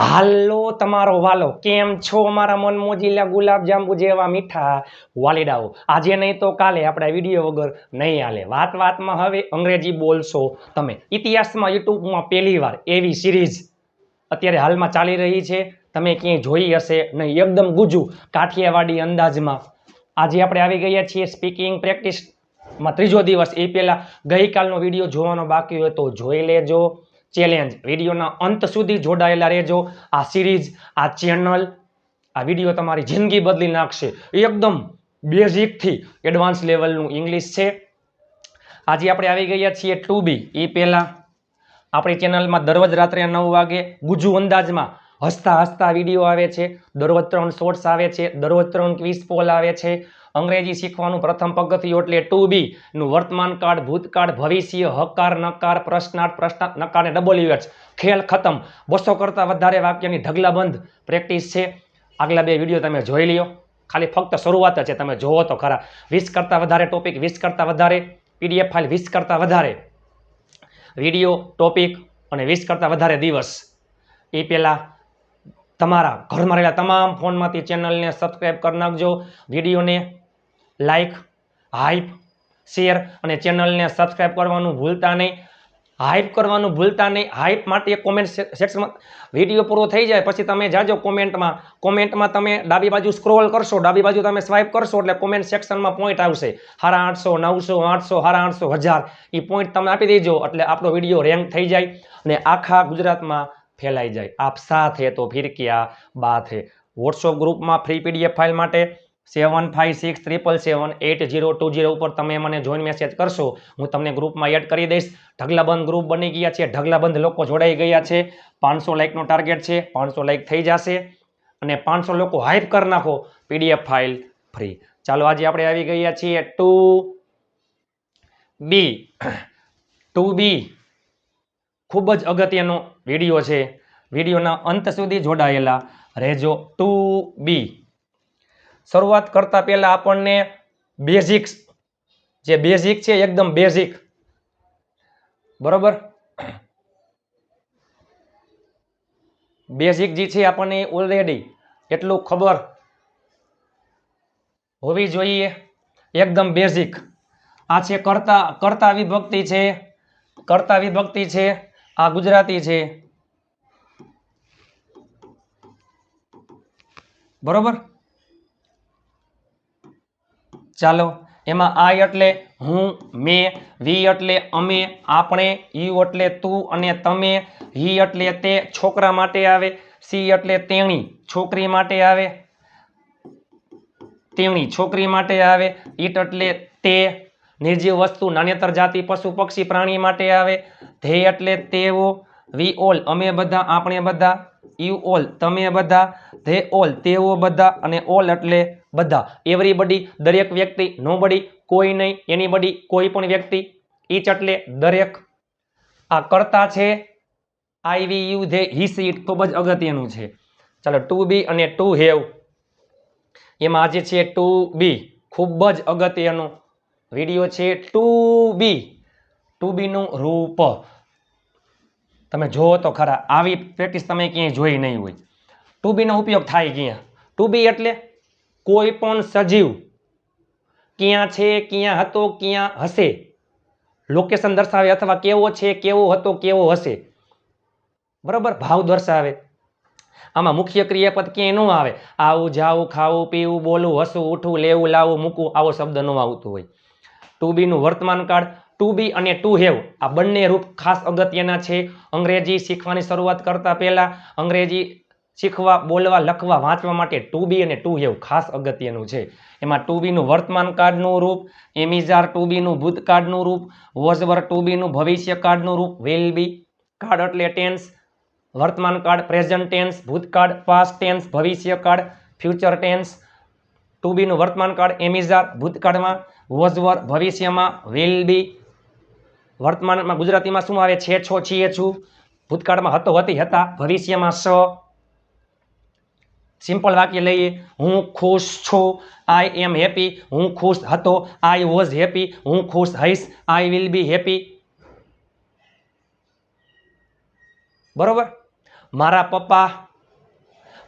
હાલો તમારો વાલો, કેમ છો મારા મન મોજીલા ગુલાબ જાંબુ જેવા મીઠા વાલીડાઓ? આજે નહીં તો કાલે આપણા વીડિયો વગર નહીં હાલે. વાત વાતમાં હવે અંગ્રેજી બોલશો તમે. ઇતિહાસમાં, યુટ્યુબમાં પહેલી વાર એવી સિરીઝ અત્યારે હાલમાં ચાલી રહી છે. તમે ક્યાંય જોઈ હશે નહીં. એકદમ ગુજુ કાઠિયાવાડી અંદાજમાં. આજે આપણે આવી ગયા છીએ સ્પીકિંગ પ્રેક્ટિસમાં ત્રીજો દિવસ. એ પહેલાં ગઈકાલનો વીડિયો જોવાનો બાકી હોય તો જોઈ લેજો. ચેલેન્જ વિડીયોના અંત સુધી જોડાયેલા રહેજો. આ સિરીઝ આ ચેનલ આ વીડિયો તમારી જિંદગી બદલી નાખશે. એકદમ બેઝિકથી એડવાન્સ લેવલનું ઇંગ્લિશ છે. આજે આપણે આવી ગયા છીએ ટુ બી એ પહેલાં આપણી ચેનલમાં દરરોજ રાત્રે નવ વાગે ગુજુ અંદાજમાં હસતા હસતા વીડિયો આવે છે. દરરોજ ત્રણ શોર્ટ્સ આવે છે. દરરોજ ત્રણ ક્વિઝ પોલ આવે છે. અંગ્રેજી શીખવાનું પ્રથમ પગથિયું એટલે ટુ બી નું વર્તમાન કાળ, ભૂતકાળ, ભવિષ્ય, હકાર, નકાર, પ્રશ્નાર્થ પ્રશ્નાર્થ, નકાર અને ડબલ યુએચ ખેલ ખતમ. બસો કરતાં વધારે વાક્યની ઢગલાબંધ પ્રેક્ટિસ છે. આગલા બે વીડિયો તમે જોઈ લ્યો. ખાલી ફક્ત શરૂઆત છે. તમે જોવો તો ખરા. વીસ કરતાં વધારે ટોપિક વીસ કરતાં વધારે. પીડીએફ ફાઇલ વીસ કરતાં વધારે. વીડિયો ટોપિક અને વીસ કરતાં વધારે દિવસ. એ પહેલાં તમારા ઘરમાં રહેલા તમામ ફોનમાંથી ચેનલને સબસ્ક્રાઈબ કરી નાખજો. વિડીયોને લાઈક હાઈપ શેર અને ચેનલને સબસ્ક્રાઈબ કરવાનું ભૂલતા નહીં. હાઈપ કરવાનું ભૂલતા નહીં. હાઈપ માટે કોમેન્ટ સેક્શનમાં વીડિયો પૂરો થઈ જાય. પછી તમે જાજો કોમેન્ટમાં કોમેન્ટમાં તમે ડાબી બાજુ સ્ક્રોલ કરશો. ડાબી બાજુ તમે સ્વાઇપ કરશો એટલે કોમેન્ટ સેક્શનમાં પોઈન્ટ આવશે. હારા આઠસો, નવસો, આઠસો, હારા આઠસો, હજાર. એ પોઈન્ટ તમે આપી દેજો એટલે આપણો વીડિયો રેન્ક થઈ જાય અને આખા ગુજરાતમાં ફેલાઈ જાય. આપ સાથ તો ફિર ક્યા બાત હે વોટ્સઅપ ગ્રુપમાં ફ્રી પીડીએફ ફાઇલ માટે seven five six triple seven eight zero two zero ઉપર તમે મને જોઈન મેસેજ કરશો, હું તમને ગ્રુપમાં એડ કરી દઈશ. ઢગલાબંધ ગ્રુપ બની ગયા છે, ઢગલાબંધ લોકો જોડાઈ ગયા છે. પાંચસો લાઇકનો ટાર્ગેટ છે, પાંચસો લાઇક થઈ જશે. અને પાંચસો લોકો હાઇપ કરી નાખો પીડીએફ ફાઇલ ફ્રી ચાલો, આજે આપણે આવી ગયા છીએ ટુ બી ટુ બી ખૂબ જ અગત્યનો વીડિયો છે. વિડીયોના અંત સુધી જોડાયેલા રહેજો. ટુ બી શરૂઆત કરતા પહેલા આપણને બેઝિક્સ જે બેઝિક છે, એકદમ બેઝિક બરોબર? બેઝિક જે છે, આપણને ઓલરેડી એટલું ખબર હોવી જોઈએ? એકદમ બેઝિક આ છે કરતા કરતા વિભક્તિ છે. કરતા વિભક્તિ છે, આ ગુજરાતી છે. બરોબર? ચાલો, એમાં આ એટલે હું, મેં, વી એટલે અમે, આપણે, યુ એટલે તું અને તમે, હી એટલે તે, છોકરા માટે આવે, સી એટલે તેણી, છોકરી માટે આવે, તેણી, છોકરી માટે આવે, ઈટ એટલે તે, નિર્જીવ વસ્તુ, નાન્યતર જાતિ, પશુ, પક્ષી, પ્રાણી માટે આવે, ધે એટલે તેઓ, વી ઓલ, અમે બધા, આપણે બધા, યુ ઓલ, તમે બધા ધે ઓલ, તેઓ બધા અને ઓલ એટલે બધા. એવરીબડી દરેક વ્યક્તિ નોબડી કોઈ નહીં એનીબડી કોઈ પણ વ્યક્તિ. ઈચ એટલે દરેક. આ કરતા છે I we you they he she it ખૂબ જ અગત્યનું છે. ચાલો ટુ બી અને ટુ હેવ એમાં આજે છે ટુ બી ખૂબ જ અગત્યનું વીડિયો છે ટુ બી ટુ બીનું રૂપ. તમે જુઓ તો ખરા, આવી પ્રેક્ટિસ તમે ક્યાંય જોઈ નહીં હોય. ટુ બીનો ઉપયોગ થાય ક્યાં? ટુ બી એટલે કોઈ પણ સજીવ ક્યાં છે, ક્યાં હતો, ક્યાં હશે? લોકેશન દર્શાવે અથવા કેવો છે, કેવો હતો, કેવો હશે? બરાબર? ભાવ દર્શાવે. આમાં મુખ્ય ક્રિયાપદ ક્યાંય ન આવે. આવું, જાવું, ખાવું, પીવું, બોલવું, હસવું, ઉઠવું, લેવું, લાવવું, મૂકવું, આવો શબ્દ ન આવતું હોય. ટુ બીનું વર્તમાન કાળ ટુ બી અને ટુ હેવ આ બંને રૂપ ખાસ અગત્યના છે. અંગ્રેજી શીખવાની શરૂઆત કરતા પહેલા અંગ્રેજી શીખવા, બોલવા, લખવા, વાંચવા માટે ટુ બી અને ટુ હેવ ખાસ અગત્યનું છે. એમાં ટુ બીનું વર્તમાન કાળનું રૂપ, એમિઝાર ટુ બીનું ભૂતકાળનું રૂપ, વોઝવર ટુ બીનું ભવિષ્ય કાળનું રૂપ, વિલ બી કાર્ડ એટલે ટેન્સ, વર્તમાન કાળ પ્રેઝન્ટ ટેન્સ ભૂતકાળ પાસ્ટ ટેન્સ, ભવિષ્ય કાર્ડ, ફ્યુચર ટેન્સ, ટુ બીનું વર્તમાન કાળ એમિઝાર ભૂતકાળમાં વોઝવર, ભવિષ્યમાં, વિલ બી વર્તમાનમાં ગુજરાતીમાં શું આવે? છે, છો, છીએ, છું. ભૂતકાળમાં હતો, હતી, હતા. ભવિષ્યમાં સ. સિમ્પલ વાક્ય લઈએ. હું ખુશ છું. આઈ એમ હેપી હું ખુશ હતો. આઈ વોઝ હેપી હું ખુશ હઈશ આઈ વિલ બી હેપી બરોબર? મારા પપ્પા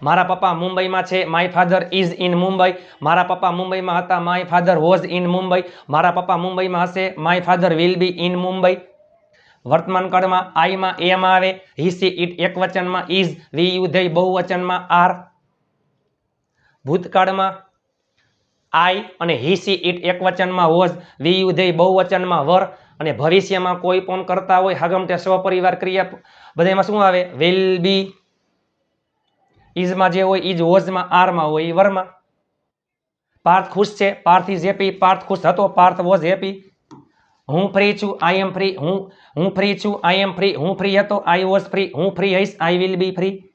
મારા પપ્પા મુંબઈમાં છે. My father is in Mumbai મારા પપ્પા મુંબઈમાં હતા. My father was in Mumbai મારા પપ્પા મુંબઈમાં હશે. My father will be in Mumbai વર્તમાન કાળમાં આઈમાં એમ આવે. હિસી ઇટ એક વચનમાં ઇઝ વી યુ ધેય બહુવચનમાં આર ભૂતકાળમાં આઈ અને હી સી ઇટ એક વચનમાં વોઝ વી યુ ધેય બહુવચનમાં વર અને ભવિષ્યમાં કોઈ પણ કરતા હોય હગમટે સ્વપરિવાર ક્રિયા બધામાં શું આવે? વિલ બી ઇઝમાં જે હોય ઇઝ વોઝમાં આરમાં હોય ઈ વરમાં. પાર્થ ખુશ છે, પાર્થ ઇઝ હેપી, પાર્થ ખુશ હતો, પાર્થ વોઝ હેપી. હું ફ્રી છું, આઈ એમ ફ્રી, હું હું ફ્રી છું, આઈ એમ ફ્રી, હું ફ્રી હતો, આઈ વોઝ ફ્રી, હું ફ્રી હઈશ, આઈ વિલ બી ફ્રી.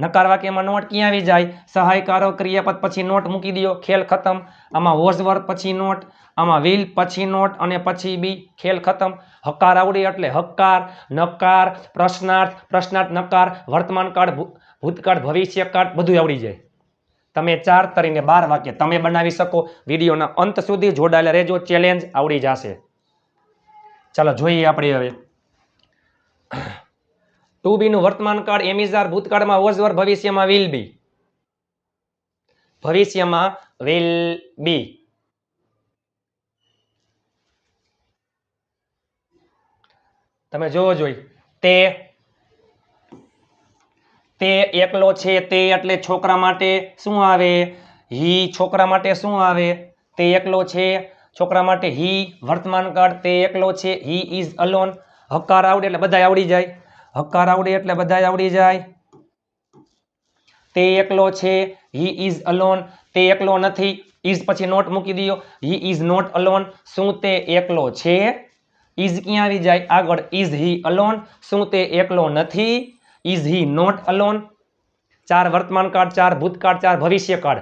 નકાર વાક્યમાં નોટ ક્યાં આવી જાય? સહાયકારો ક્રિયાપદ પછી નોટ મૂકી દો ખેલ ખતમ. આમાં વોઝ વર્ક પછી નોટ, આમાં વિલ પછી નોટ અને પછી બી ખેલ ખતમ. હકાર આવડી એટલે હકાર, નકાર, પ્રશ્નાર્થ પ્રશ્નાર્થ નકાર, વર્તમાન કાળ, ભૂ- ભૂતકાળ, ભવિષ્યકાળ બધું આવડી જાય. તમે ચાર તરીને બાર વાક્ય તમે બનાવી શકો. વિડીયોના અંત સુધી જોડાયેલા રહેજો. ચેલેન્જ આવડી જશે. ચાલો જોઈએ આપણે હવે. ટુ બી નું વર્તમાન કાળ એમિઝાર ભૂતકાળમાં વોઝ વર ભવિષ્યમાં વિલ બી ભવિષ્યમાં વિલ બી તમે જોવો જોઈ. તે તે એકલો છે તે એટલે છોકરા માટે શું આવે? હી છોકરા માટે શું આવે? તે એકલો છે, છોકરા માટે હી વર્તમાન કાળ, તે એકલો છે, હી ઇઝ અલોન હકાર આવડે એટલે બધાય આવડી જાય. હકાર આવડે એટલે બધા આવડી જાય. તે એકલો છે હી ઇઝ અલોન તે એકલો નથી ઇઝ પછી નોટ મૂકી દો હી ઇઝ નોટ અલોન શું તે એકલો છે? ઇઝ ક્યાં આવી જાય? આગળ ઇઝ હી અલોન શું તે એકલો નથી? ઇઝ હી નોટ અલોન ચાર વર્તમાન કાળ, ચાર ભૂતકાળ, ચાર ભવિષ્યકાળ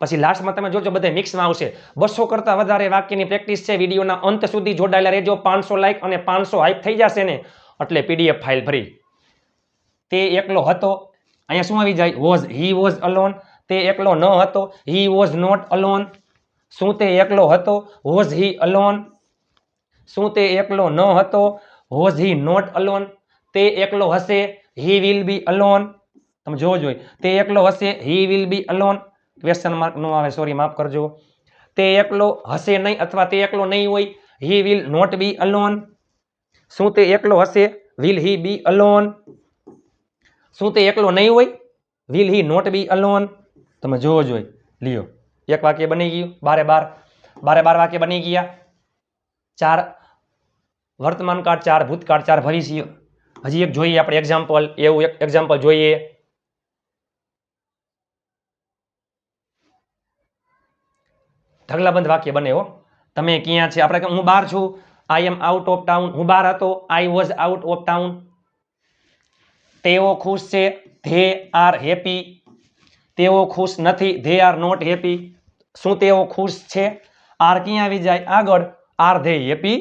પછી લાસ્ટમાં તમે જોજો, બધા મિક્સમાં આવશે. બસો કરતાં વધારે વાક્યની પ્રેક્ટિસ છે. વિડીયોના અંત સુધી જોડાયેલા રહેજો. પાંચસો લાઈક અને પાંચસો હાઈપ થઈ જશે ને. એટલે પીડીએફ ફાઇલ ભરી. તે એકલો હતો. અહીંયા શું આવી જાય? વોઝ હી વોઝ અલોન તે એકલો ન હતો. હી વોઝ નોટ અલોન શું તે એકલો હતો? વોઝ હી અલોન શું તે એકલો ન હતો? વોઝ હી નોટ અલોન તે એકલો હશે. હી વિલ બી અલોન તમે જોવો જોઈએ તે એકલો હશે. He will be alone question mark નો આવે. સોરી માફ કરજો. તે એકલો હશે નહીં અથવા તે એકલો નહીં હોય. He will not be alone શું તે એકલો હશે? વિલ હી બી અલોન શું તે એકલો નહીં હોય? Will he not be alone તમે જોવો જોઈએ લ્યો. એક વાક્ય બની ગયું. બારે બાર. બારે બાર વાક્ય બની ગયા. ચાર વર્તમાન કાળ, ચાર ભૂતકાળ, ચાર ભવિષ્ય. હજી એક જોઈએ આપણે એક્ઝામ્પલ એવું એક એક્ઝામ્પલ જોઈએ. ઢગલાબંધ વાક્ય બને હો. તમે ક્યાં છે? આપણે કે હું બહાર છું. I am out of town હું બહાર હતો. I was out of town તેઓ ખુશ છે. ધે આર હેપી તેઓ ખુશ નથી. ધે આર નોટ હેપી શું તેઓ ખુશ છે? આર ક્યાં આવી જાય? આગળ. આર ધે હેપી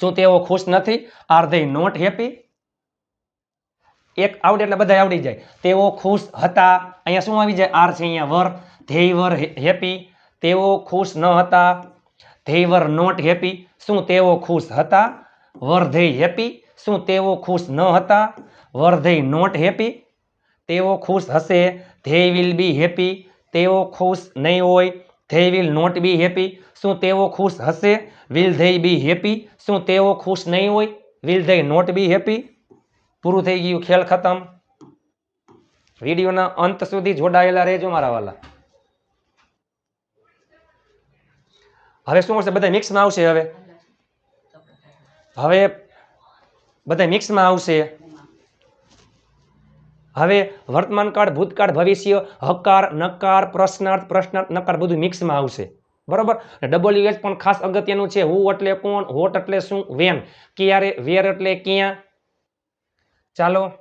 શું તેઓ ખુશ નથી? આર ધે નોટ હેપી એક આવડે એટલે બધા આવડી જાય. તેઓ ખુશ હતા. અહીંયા શું આવી જાય? આર છે અહીંયા. વર ધેય વર હેપી તેઓ ખુશ ન હતા. ધેય વર નોટ હેપી શું તેઓ ખુશ હતા? Were they happy. શું તેઓ ખુશ ન હતા? Were they not happy. તેઓ ખુશ હશે? They will be happy. તેઓ ખુશ નહીં હોય? They will not be happy. શું તેઓ ખુશ હશે? Will they be happy. શું તેઓ ખુશ નહીં હોય? Will they not be happy. પૂરું થઈ ગયું ખેલ ખતમ. વિડીયોના અંત સુધી જોડાયેલા રહેજો મારા વાલા. હવે શું આવશે બધા મિક્સમાં આવશે હવે. હવે બધા મિક્સમાં આવશે. હવે વર્તમાન કાળ, ભૂતકાળ, ભવિષ્ય, હકાર, નકાર, પ્રશ્નાર્થ પ્રશ્નાર્થ, નકાર બધું મિક્સમાં આવશે. બરોબર? ડબલ્યુ એચ પણ ખાસ અગત્યનું છે. હુ એટલે કોણ હોટ એટલે શું વેન ક્યારે વેર એટલે ક્યાં? ચાલો,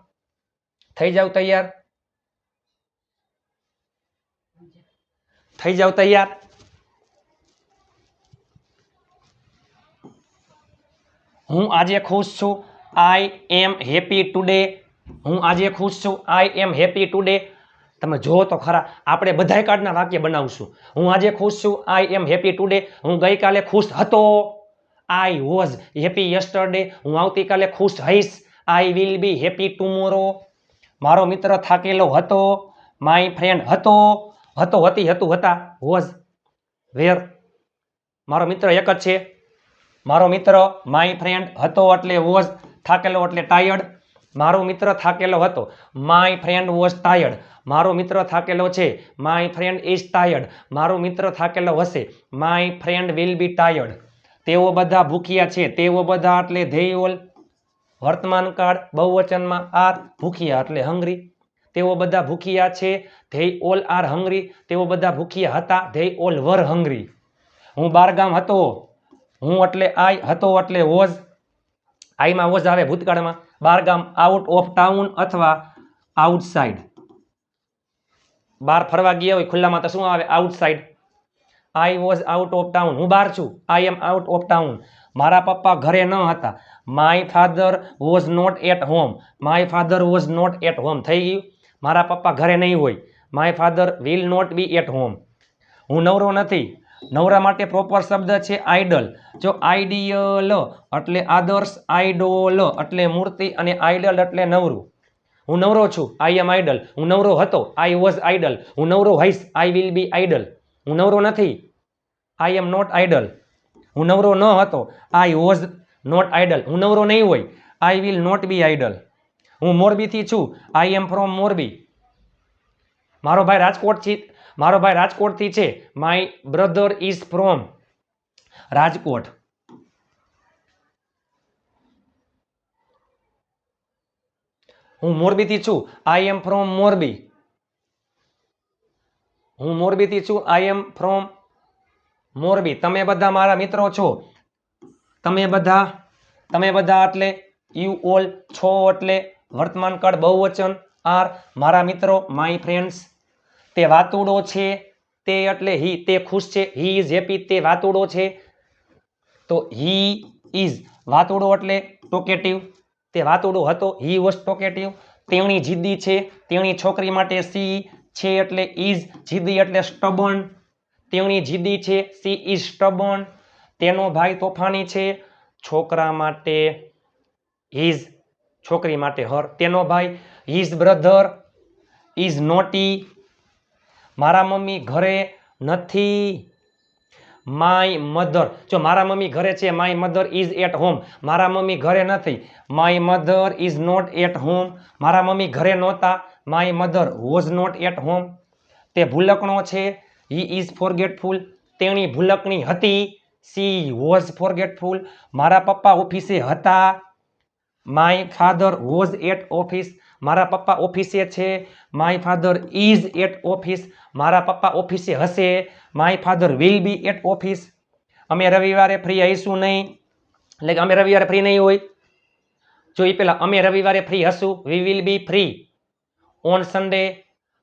થઈ જાવ તૈયાર? થઈ જાવ તૈયાર? હું આજે ખુશ છું. આઈ એમ હેપી ટુડે હું આજે ખુશ છું. આઈ એમ હેપી ટુડે તમે જુઓ તો ખરા, આપણે બધાય કાર્ડના વાક્ય બનાવશું. હું આજે ખુશ છું. આઈ એમ હેપી ટુડે હું ગઈકાલે ખુશ હતો. આઈ વોઝ હેપી યસ્ટરડે હું આવતીકાલે ખુશ હઈશ. I will be happy tomorrow મારો મિત્ર થાકેલો હતો. માય ફ્રેન્ડ હતો. હતો, હતી, હતું, હતા. વોઝ વેર મારો મિત્ર એક જ છે. મારો મિત્ર માય ફ્રેન્ડ હતો એટલે વોઝ થાકેલો એટલે ટાયર્ડ મારો મિત્ર થાકેલો હતો. માય ફ્રેન્ડ વોઝ ટાયર્ડ મારો મિત્ર થાકેલો છે. માય ફ્રેન્ડ ઇઝ ટાયર્ડ મારો મિત્ર થાકેલો હશે. My friend will be tired તેઓ બધા ભૂખ્યા છે. તેઓ બધા એટલે ધે ઓલ વર્તમાન કાળ બહુવચનમાં આર ભૂખ્યા એટલે હંગરી તેઓ બધા ભૂખ્યા છે. ધે ઓલ આર હંગરી તેઓ બધા ભૂખ્યા હતા. ધે ઓલ વર હંગરી હું બારગામ હતો. હું એટલે આઈ, હતો એટલે વોઝ આઈમાં વોઝ આવે ભૂતકાળમાં. બારગામ આઉટ ઓફ ટાઉન અથવા આઉટસાઇડ બહાર ફરવા ગયા હોય ખુલ્લામાં તો શું આવે? Outside I was out of town હું બહાર છું. I am out of town મારા પપ્પા ઘરે ન હતા. My father was not at home my father was not at home થઈ ગયું? મારા પપ્પા ઘરે નહીં હોય. My father will not be at home હું નવરો નથી. નવરા માટે પ્રોપર શબ્દ છે આઈડલ જો આઈડિયલ એટલે આદર્શ આઈડોલ એટલે મૂર્તિ અને આઈડલ એટલે નવરું. હું નવરો છું આઈ એમ આઈડલ હું નવરો હતો આઈ વોઝ આઈડલ હું નવરો હઈશ આઈ વિલ બી આઈડલ હું નવરો નથી આઈ એમ નોટ આઈડલ હું નવરો ન હતો આઈ વોઝ નોટ આઈડલ હું નવરો નહીં હોય I will not be idle હું મોરબીથી છું આઈ એમ ફ્રોમ મોરબી. મારો ભાઈ રાજકોટથી મારો ભાઈ રાજકોટથી છે. My brother is from Rajkot. હું મોરબીથી છું. I am from Morbi. હું મોરબીથી છું. I am from Morbi. તમે બધા મારા મિત્રો છો. તમે બધા તમે બધા એટલે યુ ઓલ છો એટલે વર્તમાન કાળ બહુવચન આર મારા મિત્રો માય ફ્રેન્ડ્સ તે વાતુડો છે, તે એટલે હી, તે ખુશ છે, હી ઇઝ હેપી તે વાતુડો છે. તો હી ઇઝ વાતુડો એટલે ટોકેટિવ. તે વાતુડો હતો, હી વોઝ ટોકેટિવ. તેણી જીદ્દી છે, તેણી છોકરી માટે સી છે એટલે ઇઝ જીદ્દી એટલે સ્ટબન. તેણી જીદ્દી છે, સી ઇઝ સ્ટબન. તેનો ભાઈ તોફાની છે, છોકરા માટે હિઝ છોકરી માટે હર તેનો ભાઈ હિઝ બ્રધર ઇઝ નોટી મારા મમ્મી ઘરે નથી. માય મધર જો મારા મમ્મી ઘરે છે my mother is at home મારા મમ્મી ઘરે નથી. My mother is not at home મારા મમ્મી ઘરે નહોતા. My mother was not at home તે ભૂલકણો છે. હી ઇઝ ફોરગેટફુલ તેણી ભૂલકણી હતી. સી વોઝ ફોરગેટફુલ મારા પપ્પા ઓફિસે હતા. My father was at office મારા પપ્પા ઓફિસે છે. My father is at office મારા પપ્પા ઓફિસે હશે. My father will be at office અમે રવિવારે ફ્રી હઈશું નહીં. એટલે અમે રવિવારે ફ્રી નહીં હોય. જો એ પહેલાં અમે રવિવારે ફ્રી હશું we will be free on Sunday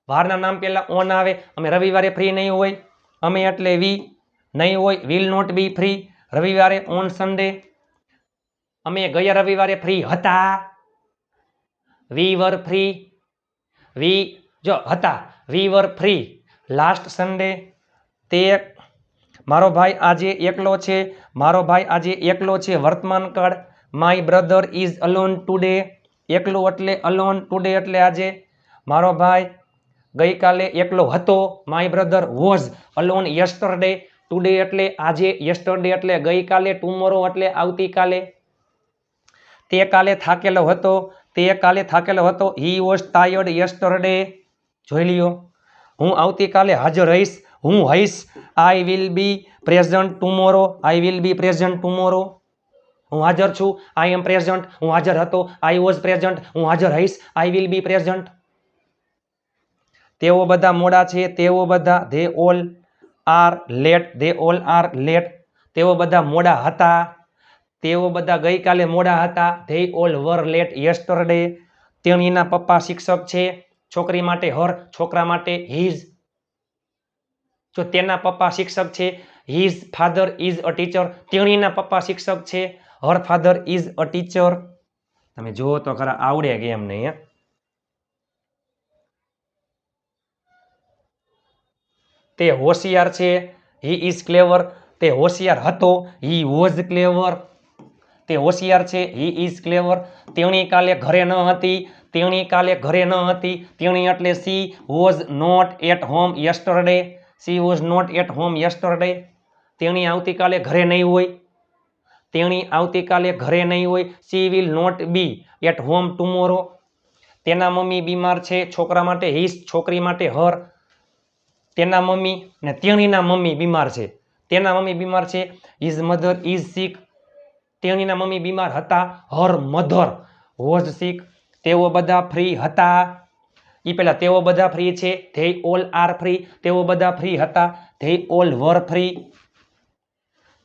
વારના નામ પહેલાં ઓન આવે. અમે રવિવારે ફ્રી નહીં હોય. અમે એટલે વી નહીં હોય. વિલ નોટ બી ફ્રી રવિવારે ઓન સન્ડે અમે ગયા રવિવારે ફ્રી હતા. વી વર ફ્રી વી જો હતા we were free last Sunday તે મારો ભાઈ આજે એકલો છે, મારો ભાઈ આજે એકલો છે વર્તમાન કાળ my brother is alone today એકલો એટલે અલોન ટુડે એટલે આજે, મારો ભાઈ ગઈકાલે એકલો હતો my brother was alone yesterday today એટલે આજે યસ્ટરડે એટલે ગઈકાલે ટુમોરો એટલે આવતીકાલે. તે કાલે થાકેલો હતો, તે કાલે થાકેલો હતો હી વોઝ ટાયર્ડ યસ્ટરડે જોઈ લ્યો. હું આવતીકાલે હાજર રહીશ. હું હઈશ. I will be present tomorrow I will be present tomorrow હું હાજર છું. આઈ એમ પ્રેઝન્ટ હું હાજર હતો. આઈ વોઝ પ્રેઝન્ટ હું હાજર હઈશ આઈ વિલ બી પ્રેઝન્ટ તેઓ બધા મોડા છે. તેઓ બધા they all are late they all are late તેઓ બધા મોડા હતા. તેઓ બધા ગઈકાલે મોડા હતા. They all were late yesterday તેણીના પપ્પા શિક્ષક છે. છોકરી માટે હર, છોકરા માટે હિઝ જો તેના પપ્પા શિક્ષક છે his father is a teacher તેણીના પપ્પા શિક્ષક છે her father is a teacher તમે જુઓ તો ખરા આવડે કે એમ નહીં? તે હોશિયાર છે હી ઇઝ ક્લેવર તે હોશિયાર હતો હી વોઝ ક્લેવર તે હોશિયાર છે હી ઇઝ ક્લેવર તેણી કાલે ઘરે ન હતી તેણી કાલે ઘરે ન હતી. તેણી એટલે she was not at home yesterday she was not at home yesterday તેણી આવતીકાલે ઘરે નહીં હોય. તેણી આવતીકાલે ઘરે નહીં હોય. She will not be at home tomorrow તેના મમ્મી બીમાર છે. છોકરા માટે હિસ છોકરી માટે હર તેના મમ્મી ને તેણીના મમ્મી બીમાર છે. તેના મમ્મી બીમાર છે. ઇઝ મધર ઇઝ સિક તેણીના મમ્મી બીમાર હતા. હર મધર વોઝ સિક તેઓ બધા ફ્રી હતા. એ પહેલાં તેઓ બધા ફ્રી છે. ધે ઓલ આર ફ્રી તેઓ બધા ફ્રી હતા. ધે ઓલ વર ફ્રી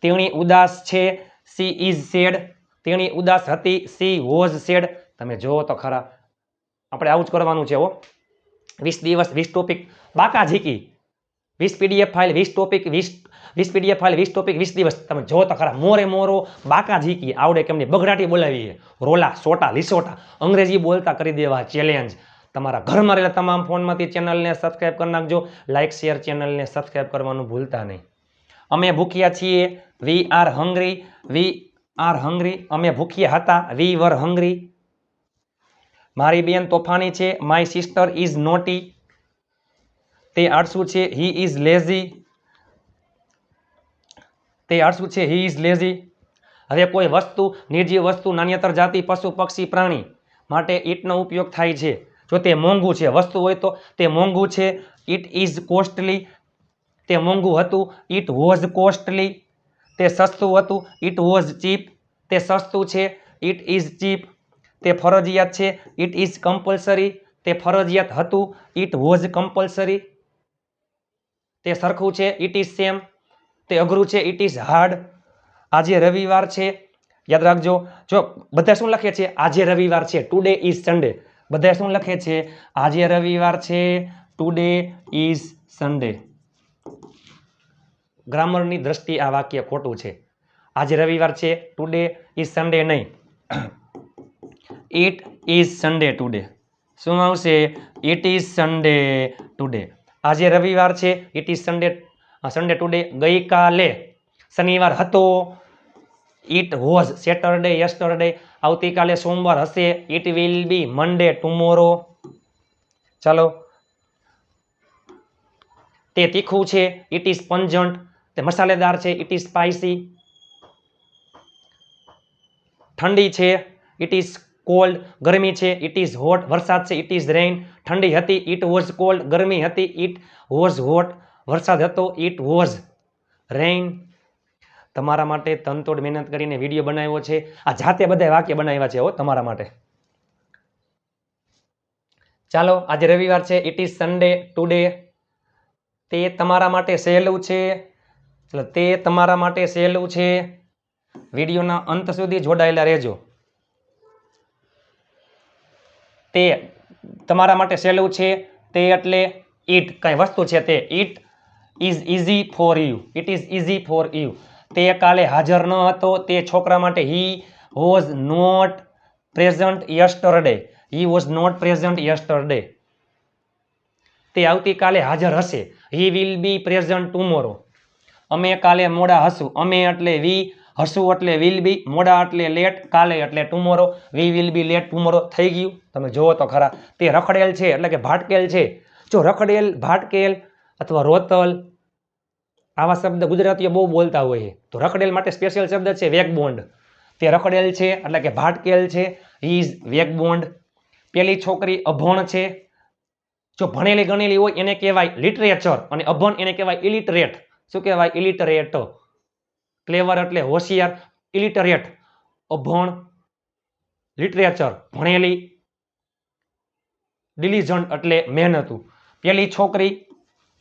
તેણી ઉદાસ છે. સી ઇઝ સેડ તેણી ઉદાસ હતી. સી વોઝ સેડ તમે જુઓ તો ખરા. આપણે આવું જ કરવાનું છે હો. વીસ દિવસ, વીસ ટોપિક બાકા ઝીકી વીસ પીડીએફ ફાઇલ, વીસ ટોપિક, વીસ વીસ પીડીએફ ફાઇલ, વીસ ટોપિક, વીસ દિવસ. તમે જો તો ખરા મોરે મોરો બાકા ઝીકી, આવડે કેમની બગડાટી બોલાવીએ. રોલા, સોટા, લીસોટા. અંગ્રેજી બોલતા કરી દેવા ચેલેન્જ તમારા ઘરમાં રહેલા તમામ ફોનમાંથી ચેનલને સબસ્ક્રાઇબ કરી નાખજો. લાઇક શેર ચેનલને સબસ્ક્રાઇબ કરવાનું ભૂલતા નહીં. અમે ભૂખ્યા છીએ. We are hungry we are hungry અમે ભૂખ્યા હતા. વી વર હંગ્રી મારી બેન તોફાની છે. માય સિસ્ટર ઇઝ નોટી તે આળસુ છે? હી ઇઝ લેઝી તે આળસુ છે? હી ઇઝ લેઝી હવે કોઈ વસ્તુ, નિર્જીવ વસ્તુ, નાન્યતર જાતિ, પશુ, પક્ષી, પ્રાણી માટે ઈટનો ઉપયોગ થાય છે. જો તે મોંઘું છે, વસ્તુ હોય તો તે મોંઘું છે. ઇટ ઇઝ કોસ્ટલી તે મોંઘું હતું. ઇટ વોઝ કોસ્ટલી તે સસ્તું હતું. ઇટ વોઝ ચીપ તે સસ્તું છે. ઇટ ઇઝ ચીપ તે ફરજિયાત છે. ઇટ ઇઝ કમ્પલસરી તે ફરજિયાત હતું. ઇટ વોઝ કમ્પલસરી તે સરખું છે ઇટ ઇઝ સેમ તે અઘરું છે ઇટ ઇઝ હાર્ડ આજે રવિવાર છે, યાદ રાખજો. જો બધા શું લખે છે? આજે રવિવાર છે ટુડે ઇઝ સન્ડે બધા શું લખે છે? આજે રવિવાર છે ટુડે ઇઝ સન્ડે ગ્રામરની દ્રષ્ટિએ આ વાક્ય ખોટું છે. આજે રવિવાર છે ટુડે ઇઝ સન્ડે નહીં. ઇટ ઇઝ સન્ડે ટુડે શું આવશે? ઇટ ઇઝ સન્ડે ટુડે આજે રવિવાર છે. It is Sunday Sunday today ગઈકાલે શનિવાર હતો. ઇટ વોઝ સેટરડે યસ્ટરડે આવતીકાલે સોમવાર હશે. It will be Monday tomorrow ચાલો. તે તીખું છે. ઇટ ઇઝ પંજન્ટ તે મસાલેદાર છે. ઇટ ઇઝ સ્પાઇસી ઠંડી છે. ઇટ ઇઝ કોલ્ડ ગરમી છે ઇટ ઇઝ હોટ વરસાદ છે ઇટ ઇઝ રેઇન ઠંડી હતી ઇટ વોઝ કોલ્ડ ગરમી હતી ઇટ વોઝ હોટ વરસાદ હતો ઇટ વોઝ રેઇન તમારા માટે તનતોડ મહેનત કરીને વીડિયો બનાવ્યો છે. આ જાતે બધા વાક્ય બનાવ્યા છે હો, તમારા માટે. ચાલો, આજે રવિવાર છે ઇટ ઇઝ સન્ડે ટુડે તે તમારા માટે સહેલું છે. એટલે તે તમારા માટે સહેલું છે. વિડીયોના અંત સુધી જોડાયેલા રહેજો. તે તમારા માટે સહેલું છે, તે એટલે ઈટ, કંઈ વસ્તુ છે તે? It is easy for you. It is easy for you. તે કાલે હાજર ન હતો, તે છોકરા માટે he was not present yesterday. He was not present yesterday. તે આવતીકાલે હાજર હશે. He will be present tomorrow. અમે કાલે મોડા હશું. અમે એટલે વી હશું એટલે વિલ બી મોડા એટલે લેટ કાલે એટલે tomorrow we will be late tomorrow થઈ ગયું. તમે જુઓ તો ખરા, તે રખડેલ છે, એટલે કે ભાટકેલ છે. જો રખડેલ, ભાટકેલ અથવા રોતલ, આવા શબ્દ ગુજરાતીઓ બહુ બોલતા હોય તો રખડેલ માટે સ્પેશિયલ શબ્દ છે વેગબોન્ડ તે રખડેલ છે, એટલે કે ભાટકેલ છે ઇઝ વેગબોન્ડ પેલી છોકરી અભણ છે. જો ભણેલી ગણેલી હોય એને કહેવાય લિટરેચર અને અભણ એને કહેવાય ઇલિટરેટ શું કહેવાય? ઇલિટરેટ ક્લેવર એટલે હોશિયાર ઇલિટરેટ અભણ લિટરેચર ભણેલી ડિલિજન્ટ એટલે મહેનતું. પેલી છોકરી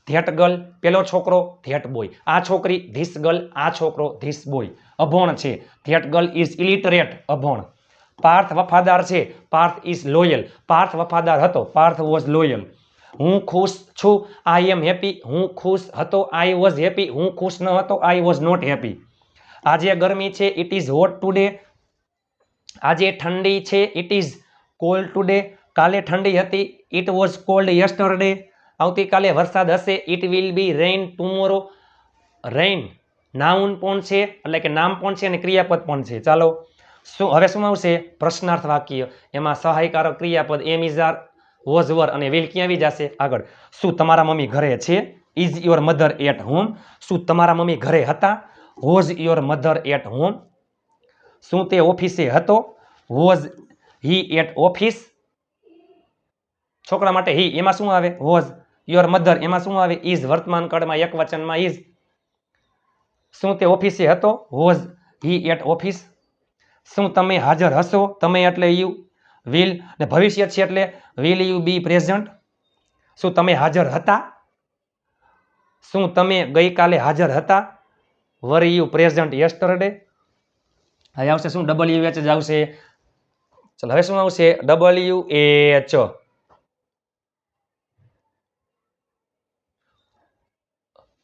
ધેટ ગર્લ, પેલો છોકરો ધેટ બોય. આ છોકરી ધીસ ગર્લ, આ છોકરો ધીસ બોય. અભણ છે. ધેટ ગર્લ ઇઝ ઇલિટરેટ અભણ. પાર્થ વફાદાર છે. Parth is loyal. પાર્થ વફાદાર હતો. Parth was loyal. હું ખુશ છું. આઈ એમ હેપી હું ખુશ હતો. આઈ વોઝ હેપી હું ખુશ ન હતો. આઈ વોઝ નોટ હેપી આજે ગરમી છે ઇટ ઇઝ હોટ ટુડે આજે ઠંડી છે ઇટ ઇઝ કોલ્ડ ટુડે કાલે ઠંડી હતી ઇટ વોઝ કોલ્ડ યસ્ટરડે આવતીકાલે વરસાદ હશે it will be rain tomorrow rain noun પણ છે, એટલે કે નામ પણ છે અને ક્રિયાપદ પણ છે. ચાલો, શું, હવે શું આવશે? પ્રશ્નાર્થ વાક્ય. એમાં સહાયકારક ક્રિયાપદ am is are was were અને વિલ ક્યાં આવી જશે? આગળ. શું તમારા મમ્મી ઘરે છે? Is your mother at home શું તમારા મમ્મી ઘરે હતા? Was your mother at home શું તે ઓફિસે હતો? વોઝ હી એટ ઓફિસ છોકરા માટે હી એમાં શું આવે? વોઝ યોર મધર એમાં શું આવે? ઇઝ વર્તમાન કાળમાં એક વચનમાં ઇઝ શું તે ઓફિસે હતો? વોઝ હી એટ ઓફિસ શું તમે હાજર હશો? તમે એટલે યુ વિલ ને ભવિષ્ય છે એટલે વિલ યુ બી પ્રેઝન્ટ શું તમે હાજર હતા? શું તમે ગઈકાલે હાજર હતા? વર યુ પ્રેઝન્ટ યસ્ટરડે હવે આવશે શું? ડબલ્યુ એચ જ આવશે. ચલો, હવે શું આવશે? ડબલ્યુ એચ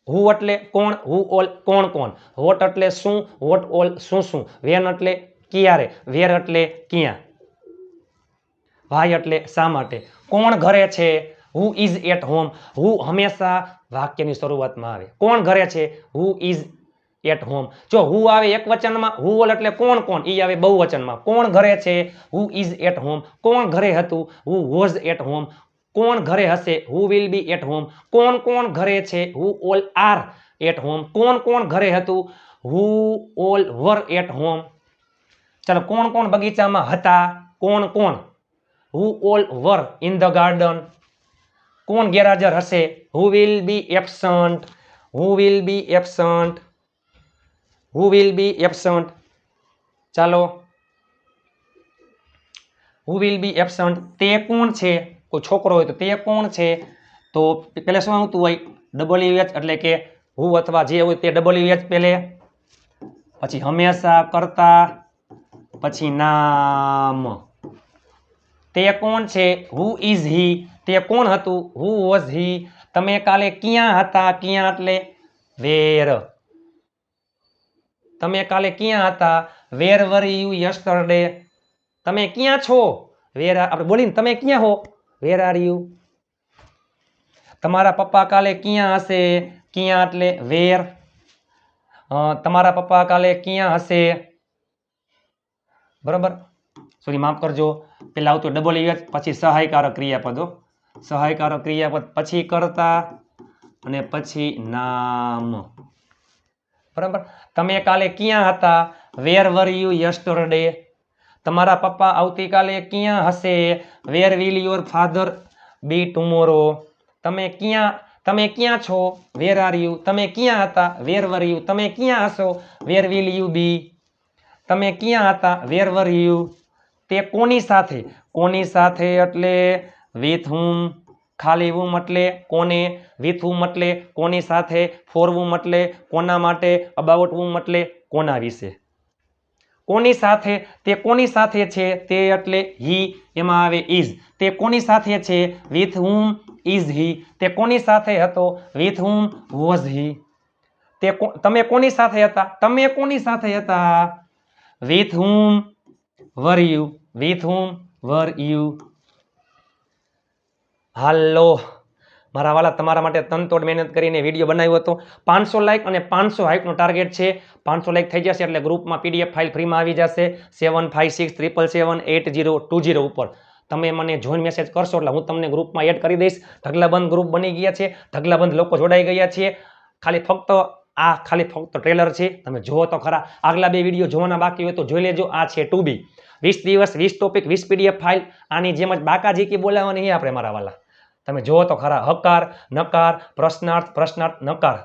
હુ એટલે કોણ? હુ ઓલ કોણ કોણ? વોટ એટલે શું? વોટ ઓલ શું શું? વેન એટલે ક્યારે? વેર એટલે ક્યાં? ભાઈ એટલે શા માટે? કોણ ઘરે છે? Who is at home who હંમેશા વાક્યની શરૂઆતમાં આવે. કોણ ઘરે છે? હુ ઇઝ એટ હોમ જો હુ આવે એક વચનમાં, હુ ઓલ એટલે કોણ કોણ? ઈ આવે બહુ વચનમાં કોણ ઘરે છે? હુ ઇઝ એટ હોમ કોણ ઘરે હતું? હુ વોઝ એટ હોમ કોણ ઘરે હશે? Who will be at home કોણ કોણ ઘરે છે? Who all are at home કોણ કોણ ઘરે હતું? Who all were at home ચાલો, કોણ કોણ બગીચામાં હતા? કોણ કોણ? Who all were in the garden કોણ ગેરહાજર હશે? Who will be absent who will be absent who will be absent ચાલો. હુ વિલ બી એબસન્ટ તે કોણ છે? કોઈ છોકરો હોય તો તે કોણ છે? તો પહેલાં શું આવતું હોય? ડબલ્યુ એચ એટલે કે હુ અથવા જે હોય તે ડબલ્યુ એચ પહેલે. પછી હંમેશા કરતા, પછી નામ. તે કોણ છે? હુ ઇઝ હી તે કોણ હતું? હુ વોઝ હી તમે કાલે ક્યાં હતા? ક્યાં એટલે? વેર તમે કાલે ક્યાં હતા? વેર વર યુ યસ્ટરડે તમે ક્યાં છો? વેર આપણે બોલીને તમે ક્યાં હો? વેર આર યુ તમારા પપ્પા કાલે ક્યાં હશે? ક્યાં એટલે વેર તમારા પપ્પા કાલે ક્યાં હશે? બરાબર? સોરી, માફ કરજો. પેલા આવતું ડબલ એચ પછી સહાયકારક ક્રિયાપદો સહાયકારક ક્રિયાપદ પછી કરતા અને પછી નામ. બરાબર? તમે કાલે ક્યાં હતા? વેર વર યુ યસ્ટરડે તમારા પપ્પા આવતીકાલે ક્યાં હશે? Where will your father be tomorrow તમે ક્યાં તમે ક્યાં છો? વેર આર યુ તમે ક્યાં હતા? વેર વર યુ તમે ક્યાં હશો? વેર વિલ યુ બી તમે ક્યાં હતા? વેર વર યુ તે કોની સાથે? કોની સાથે? એટલે વિથ હુમ ખાલી વુમ એટલે કોને, વિથ હુમ એટલે કોની સાથે ફોરવું એટલે કોના માટે, અબાઉટ વુમ એટલે કોના વિશે. કોની સાથે, તે કોની સાથે છે તે એટલે હી, એમાં આવે ઇઝ તે કોની સાથે છે, વિથ હુમ ઇઝ હી. તે કોની સાથે હતો, વિથ હુમ વોઝ હી. તે તમે કોની સાથે હતા? તમે કોની સાથે હતા? With whom were you, with whom were you. હાલો. મારા વાલા, તમારા માટે તનતોડ મહેનત કરીને વીડિયો બનાવ્યો હતો. પાંચસો લાઇક અને પાંચસો હાઇકનો ટાર્ગેટ છે. પાંચસો લાઇક થઈ જશે એટલે ગ્રુપમાં પીડીએફ ફાઇલ ફ્રીમાં આવી જશે. Seven five six triple seven eight zero two zero ઉપર. તમે મને જોઈન મેસેજ કરશો એટલે હું તમને ગ્રુપમાં એડ કરી દઈશ. ઢગલાબંધ ગ્રુપ બની ગયા છે. ઢગલાબંધ લોકો જોડાઈ ગયા છે. ખાલી ફક્ત આ ખાલી ફક્ત ટ્રેલર છે. તમે જુઓ તો ખરા. આગલા બે વીડિયો જોવાના બાકી હોય તો જોઈ લેજો. આ છે ટુ બી વીસ દિવસ, વીસ ટોપિક વીસ પીડીએફ ફાઇલ આની જેમ જ બાકાજીકી બોલાવવાની છે આપણે મારા વાલા. તમે જુઓ તો ખરા, હકાર, નકાર, પ્રશ્નાર્થ પ્રશ્નાર્થ, નકાર.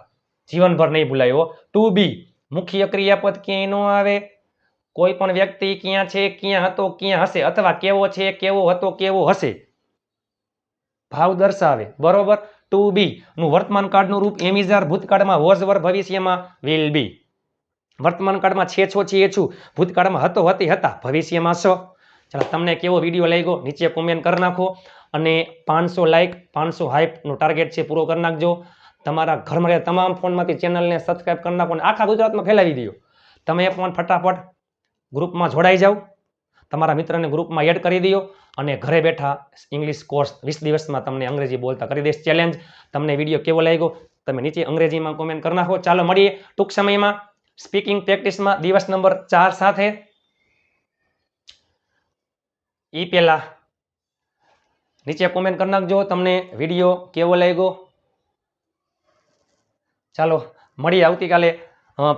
જીવનભર નહીં ભૂલાયો ટુ બી મુખ્ય ક્રિયાપદ ક્યાંય ન આવે. કોઈ પણ વ્યક્તિ ક્યાં છે, ક્યાં હતો, ક્યાં હશે, અથવા કેવો છે, કેવો હતો, કેવો હશે. ભાવ દર્શાવે. બરોબર? ટુ બી નું વર્તમાન કાળનું રૂપ એમિઝાર ભૂતકાળમાં વોઝ વર ભવિષ્યમાં વિલ બી વર્તમાન કાળમાં છે છો છીએ છું. ભૂતકાળમાં હતો, હતી, હતા. ભવિષ્યમાં છો ચાલો, તમને કેવો વીડિયો લાગ્યો? નીચે કોમેન્ટ કરી નાખો. અને પાંચસો લાઇક પાંચસો હાઇપનો ટાર્ગેટ છે, પૂરો કરી નાખજો. તમારા ઘરમાં રહે તમામ ફોનમાંથી ચેનલને સબસ્ક્રાઈબ કરી નાખો અને આખા ગુજરાતમાં ફેલાવી દો તમે ફોન ફટાફટ ગ્રુપમાં જોડાઈ જાઓ. તમારા મિત્રને ગ્રુપમાં એડ કરી દો અને ઘરે બેઠા ઇંગ્લિશ કોર્સ વીસ દિવસમાં તમને અંગ્રેજી બોલતા કરી દઈશ ચેલેન્જ તમને વીડિયો કેવો લાગ્યો? તમે નીચે અંગ્રેજીમાં કોમેન્ટ કરી નાખો. ચાલો મળીએ ટૂંક સમયમાં. સ્પીકિંગ પ્રેક્ટિસમાં દિવસ નંબર ચાર સાથે. એ પહેલા નીચે કોમેન્ટ કરી નાખજો, તમને વીડિયો કેવો લાગ્યો? ચાલો, મળીએ આવતીકાલે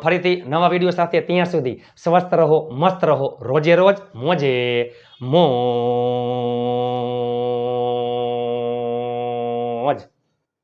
ફરીથી નવા વીડિયો સાથે ત્યાં સુધી. સ્વસ્થ રહો, મસ્ત રહો, રોજે રોજ મોજે, મોજ.